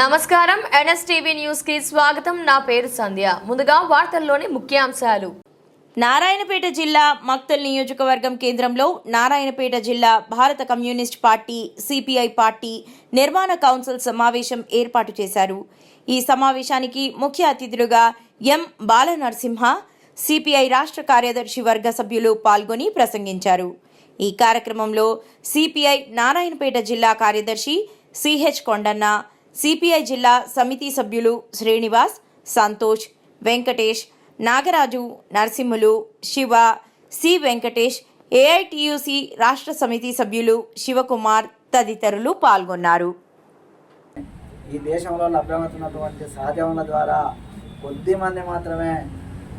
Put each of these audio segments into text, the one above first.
నమస్కారం. ఎన్ఎస్టీవీ న్యూస్కి స్వాగతం. నా పేరు సంధ్య. ముందుగా వార్తల్లోని ముఖ్యాంశాలు. నారాయణపేట జిల్లా మక్తల్ నియోజకవర్గం కేంద్రంలో నారాయణపేట జిల్లా భారత కమ్యూనిస్ట్ పార్టీ సిపిఐ పార్టీ నిర్మాణ కౌన్సిల్ సమావేశం ఏర్పాటు చేశారు. ఈ సమావేశానికి ముఖ్య అతిథులుగా ఎం. బాలనరసింహ సిపిఐ రాష్ట్ర కార్యదర్శి వర్గ సభ్యులు పాల్గొని ప్రసంగించారు. ఈ కార్యక్రమంలో సిపిఐ నారాయణపేట జిల్లా కార్యదర్శి సిహెచ్ కొండన్న సిపిఐ జిల్లా సమితి సభ్యులు శ్రీనివాస్ సంతోష్ వెంకటేష్ నాగరాజు నరసింహులు శివ సి వెంకటేష్ ఏఐటియుసి రాష్ట్ర సమితి సభ్యులు శివకుమార్ తదితరులు పాల్గొన్నారు. ఈ దేశంలో లభ్యమవుతున్నటువంటి సహజ వనరుల ద్వారా కొద్ది మంది మాత్రమే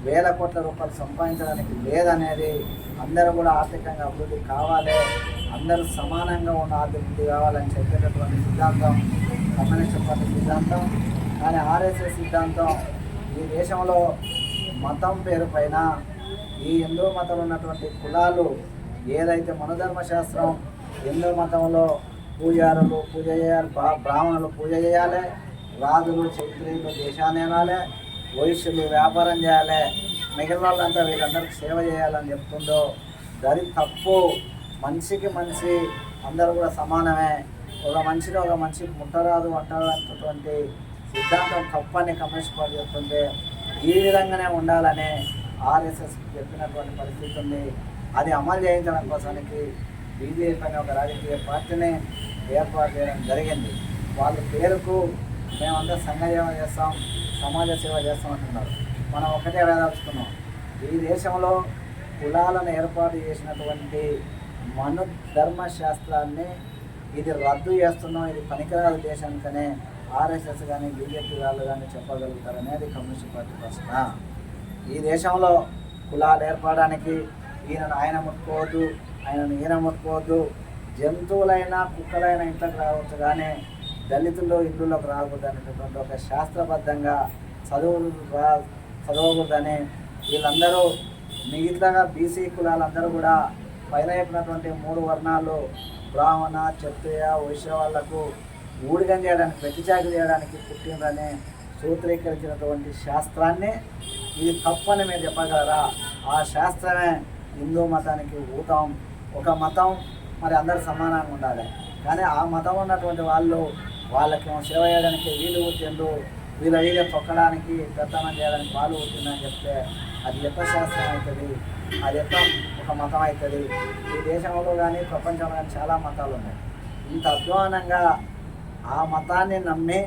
వేల కోట్ల రూపాయలు సంపాదించడానికి లేదనేది అందరూ కూడా ఆర్థికంగా అభివృద్ధి కావాలి అందరూ సమానంగా ఉన్న అభివృద్ధి కావాలని చెప్పేటటువంటి సిద్ధాంతం కమ్యూనిస్ట్ పార్టీ సిద్ధాంతం కానీ ఆర్ఎస్ఎస్ సిద్ధాంతం ఈ దేశంలో మతం పేరు పైన ఈ హిందూ మతంలో ఉన్నటువంటి కులాలు ఏదైతే మనధర్మ శాస్త్రం హిందూ మతంలో పూజారులు పూజ చేయాలి బ్రా- బ్రాహ్మణులు పూజ చేయాలి రాజులు క్షత్రియులు దేశాన్ని అనాలి వైశ్యులు వ్యాపారం చేయాలి మిగిలిన వాళ్ళంతా వీళ్ళందరికీ సేవ చేయాలని చెప్తుందో అది తప్పు మనిషికి మనిషి అందరూ కూడా సమానమే. ఒక మనిషిని ఒక మనిషి ముట్టరాదు అంటారన్నటువంటి సిద్ధాంతం తప్పని కమ్యూనిస్ట్ పార్టీ చెప్తుంటే ఈ విధంగానే ఉండాలనే ఆర్ఎస్ఎస్ చెప్పినటువంటి పరిస్థితి ఉంది. అది అమలు చేయించడం కోసానికి బీజేపీ అనే ఒక రాజకీయ పార్టీని ఏర్పాటు చేయడం జరిగింది. వాళ్ళ పేరుకు మేమంతా సంఘ సేవ చేస్తాం సమాజ సేవ చేస్తాం అంటున్నారు. మనం ఒకటే వేదాల్చుకున్నాం ఈ దేశంలో కులాలను ఏర్పాటు చేసినటువంటి మను ధర్మశాస్త్రాన్ని ఇది రద్దు చేస్తున్నాం ఇది పనికిరాదు దేశానికనే ఆర్ఎస్ఎస్ కానీ బీజేపీ వాళ్ళు కానీ చెప్పగలుగుతారనేది కమ్యూనిస్ట్ పార్టీ ప్రశ్న. ఈ దేశంలో కులాలు ఏర్పడడానికి ఈయనను ఆయన ముట్టుకోవద్దు ఆయనను ఈయన ముట్టుకోవద్దు. జంతువులైనా కుక్కలైనా ఇంట్లోకి రావచ్చు కానీ దళితుల్లో ఇల్లులోకి రాకూడదు అనేటటువంటి ఒక శాస్త్రబద్ధంగా చదువులు రా చదవకూడదని వీళ్ళందరూ మిగతాగా బీసీ కులాలందరూ కూడా పైన చెప్పినటువంటి మూడు వర్ణాలు బ్రాహ్మణ క్షత్రియ వైశ్య వాళ్ళకు ఊడిగం చేయడానికి ప్రతిచాకు చేయడానికి పుట్టినరని సూత్రీకరించినటువంటి శాస్త్రాన్ని ఇది తప్పని మీరు చెప్పగలరా? ఆ శాస్త్రమే హిందూ మతానికి ఊతం. ఒక మతం మరి అందరు సమానంగా ఉండాలి. కానీ ఆ మతం ఉన్నటువంటి వాళ్ళు వాళ్ళకి సేవ చేయడానికి వీలు పుట్టిండు వీళ్ళ వీళ్ళ తొక్కడానికి పెత్తనం చేయడానికి వాళ్ళు పుట్టిందని చెప్తే అది ఎంత శాస్త్రం అవుతుంది అది ఎంత ఒక మతం అవుతుంది ఈ దేశంలో కానీ ప్రపంచంలో కానీ చాలా మతాలు ఉన్నాయి ఇంత అధ్వానంగా ఆ మతాన్ని నమ్మి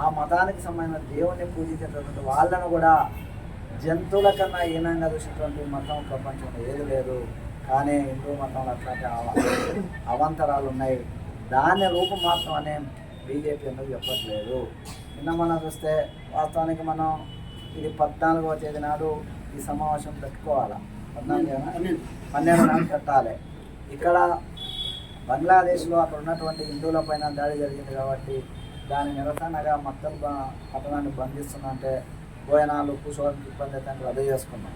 ఆ మతానికి సంబంధించిన దేవుణ్ణి పూజించేటటువంటి వాళ్ళను కూడా జంతువుల కన్నా హీనంగా చూసినటువంటి మతం ప్రపంచంలో ఏది లేదు. కానీ హిందూ మతంలో అట్లాంటి అవంతరాలు అవాంతరాలు ఉన్నాయి దాన్ని రూపుమాత్రం అనే బీజేపీ ఎందుకు చెప్పట్లేదు? నిన్న మనం చూస్తే వాస్తవానికి మనం ఇది పద్నాలుగవ తేదీ నాడు ఈ సమావేశం పెట్టుకోవాలా? పన్నెండు నాడు కట్టాలి ఇక్కడ బంగ్లాదేశ్లో అక్కడ ఉన్నటువంటి హిందువుల పైన దాడి జరిగింది కాబట్టి దాని నిరసనగా మొత్తం పట్టణాన్ని బంధిస్తుందంటే భోజనాలు కూర్చోవడానికి ఇబ్బంది అయితే రద్దు చేసుకున్నాం.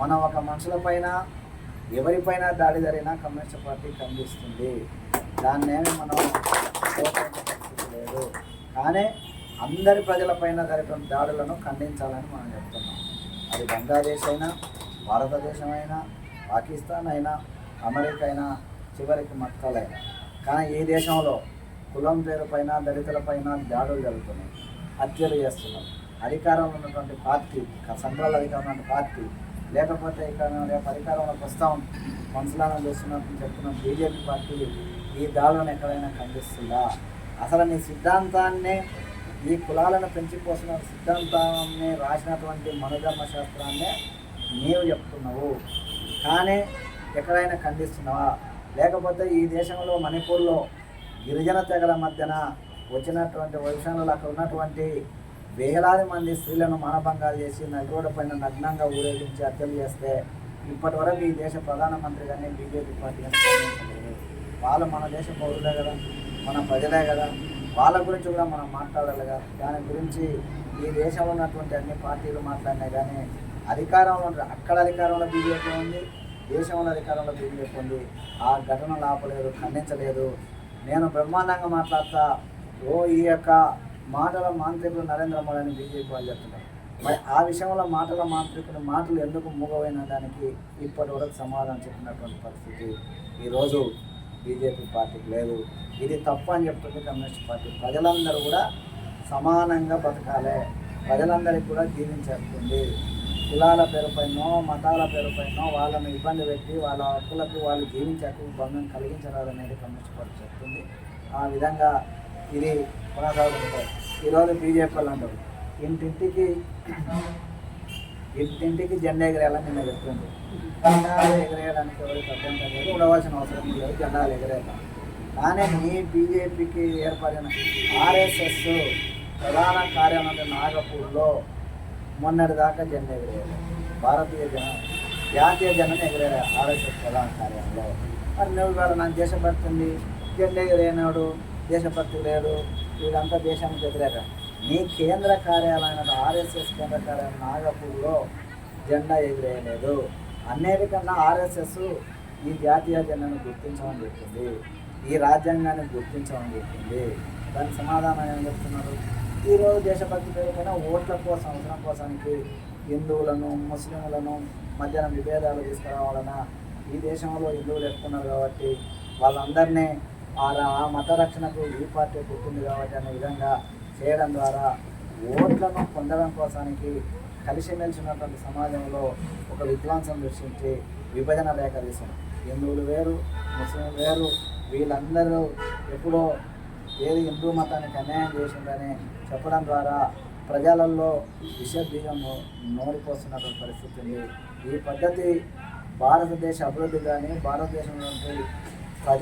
మనం ఒక మనుషుల పైన ఎవరిపైన దాడి జరిగినా కమ్యూనిస్ట్ పార్టీ ఖండిస్తుంది. దాన్నేమి మనం లేదు. కానీ అందరి ప్రజలపైన జరిగిన దాడులను ఖండించాలని మనం చెప్తున్నాం. అది బంగ్లాదేశ్ అయినా భారతదేశమైనా పాకిస్తాన్ అయినా అమెరికా అయినా చివరికి మక్కలైనా. కానీ ఈ దేశంలో కులం పేరుపైన దళితులపైన దాడులు జరుగుతున్నాయి. హత్యలు చేస్తున్నారు. అధికారంలో ఉన్నటువంటి పార్టీ సెంట్రల్ అధికారంలో ఉన్న పార్టీ లేకపోతే ఇక్కడ రేపు అధికారంలోకి వస్తాం చేస్తున్నట్టు చూస్తున్నట్టు చెప్తున్న బీజేపీ పార్టీ ఈ దాడులను ఎక్కడైనా ఖండిస్తుందా? అసలు నీ సిద్ధాంతాన్నే ఈ కులాలను పెంచిపోసిన సిద్ధాంతాన్ని రాసినటువంటి మనోధర్మ శాస్త్రాన్నే నీవు చెప్తున్నావు. కానీ ఎక్కడైనా ఖండిస్తున్నావా? లేకపోతే ఈ దేశంలో మణిపూర్లో గిరిజన తెగల మధ్యన వచ్చినటువంటి వైశానులు అక్కడ ఉన్నటువంటి వేలాది మంది స్త్రీలను మానభంగాలు చేసి నగరోడ పైన నగ్నంగా ఊరేగించి హత్యలు చేస్తే ఇప్పటి వరకు ఈ దేశ ప్రధానమంత్రి కానీ బీజేపీ పార్టీ కానీ వాళ్ళు మన దేశ పౌరులే కదా మన ప్రజలే కదా. వాళ్ళ గురించి కూడా మనం మాట్లాడాలి కదా. దాని గురించి ఈ దేశంలో ఉన్నటువంటి అన్ని పార్టీలు మాట్లాడినాయి కానీ అధికారంలో అక్కడ అధికారంలో బీజేపీ ఉంది దేశంలో అధికారంలో బీజేపీ ఉంది. ఆ ఘటనలు ఆపలేదు ఖండించలేదు. నేను బ్రహ్మాండంగా మాట్లాడతా ఓ ఈ యొక్క మాటల మాంత్రికుడు నరేంద్ర మోడీ అని బీజేపీ వాళ్ళు చెప్తున్నారు. మరి ఆ విషయంలో మాటల మాంత్రికుడు మాటలు ఎందుకు మూగవైన దానికి ఇప్పటి వరకు సమాధానం చెప్పినటువంటి పరిస్థితి ఈరోజు బీజేపీ పార్టీకి లేదు. ఇది తప్పు అని చెప్తుంది కమ్యూనిస్ట్ పార్టీ. ప్రజలందరూ కూడా సమానంగా బతకాలి. ప్రజలందరికీ కూడా జీవించేస్తుంది కులాల పేరుపైనో మతాల పేరుపైనో వాళ్ళని ఇబ్బంది పెట్టి వాళ్ళ హక్కులకు వాళ్ళు జీవించే హక్కు భంగం కలిగించరాదనేది కమ్యూనిస్ట్ పార్టీ చెప్తుంది. ఆ విధంగా ఇది కొనసాగుతుంటారు ఈరోజు బీజేపీ వాళ్ళు అంటారు ఇంటింటికి ఇంటింటికి జెండా ఎగరేయాలని నిన్న చెప్తుంది జెండాలు ఎగరేయడానికి ఎవరికి అభ్యంతరం లేదు. ఉండవలసిన అవసరం లేదు. జెండాలు ఎగరేయాలి కానీ మీ బీజేపీకి ఏర్పడిన ఆర్ఎస్ఎస్ ప్రధాన కార్యాలయం నాగపూర్లో మొన్నటి దాకా జెండా ఎగిరేయాలి భారతీయ జన జాతీయ జెండాను ఎగరేయాలి ఆర్ఎస్ఎస్ ప్రధాన కార్యాలయంలో. మరి నువ్వు ఇవాళ నాకు దేశభక్తి ఉంది జెండా ఎగరేనాడు దేశభక్తి లేడు వీళ్ళంతా దేశానికి వ్యతిరేక నీ కేంద్ర కార్యాలయం ఆర్ఎస్ఎస్ కేంద్ర కార్యాలయం నాగపూర్లో జెండా ఎగిరేయలేదు. అన్నిటికన్నా ఆర్ఎస్ఎస్ ఈ జాతీయ జెండాను గుర్తించమని చెప్పింది. ఈ రాజ్యాంగాన్ని గుర్తించమని చెప్పింది. దానికి సమాధానం ఏం చెప్తున్నారు? ఈరోజు దేశభక్తి పేరుపైన ఓట్ల కోసం అవసరం కోసానికి హిందువులను ముస్లింలను మధ్యన విభేదాలు తీసుకురావాలన్నా ఈ దేశంలో హిందువులు ఎక్కున్నారు కాబట్టి వాళ్ళందరినీ ఆ ఆ మత రక్షణకు ఈ పార్టీ పుట్టింది కాబట్టి అనే విధంగా చేయడం ద్వారా ఓట్లను పొందడం కోసానికి కలిసిమెలిసినటువంటి సమాజంలో ఒక విధ్వంసం దృష్టించి విభజన రేఖ తీసాం హిందువులు వేరు ముస్లింలు వేరు వీళ్ళందరూ ఎప్పుడో ఏది హిందూ మతానికి అన్యాయం చేసిందని చెప్పడం ద్వారా ప్రజలలో విషబీజము బీజం నోరిపోస్తున్నటువంటి పరిస్థితి ఉంది. ఈ పద్ధతి భారతదేశ అభివృద్ధి కానీ భారతదేశంలో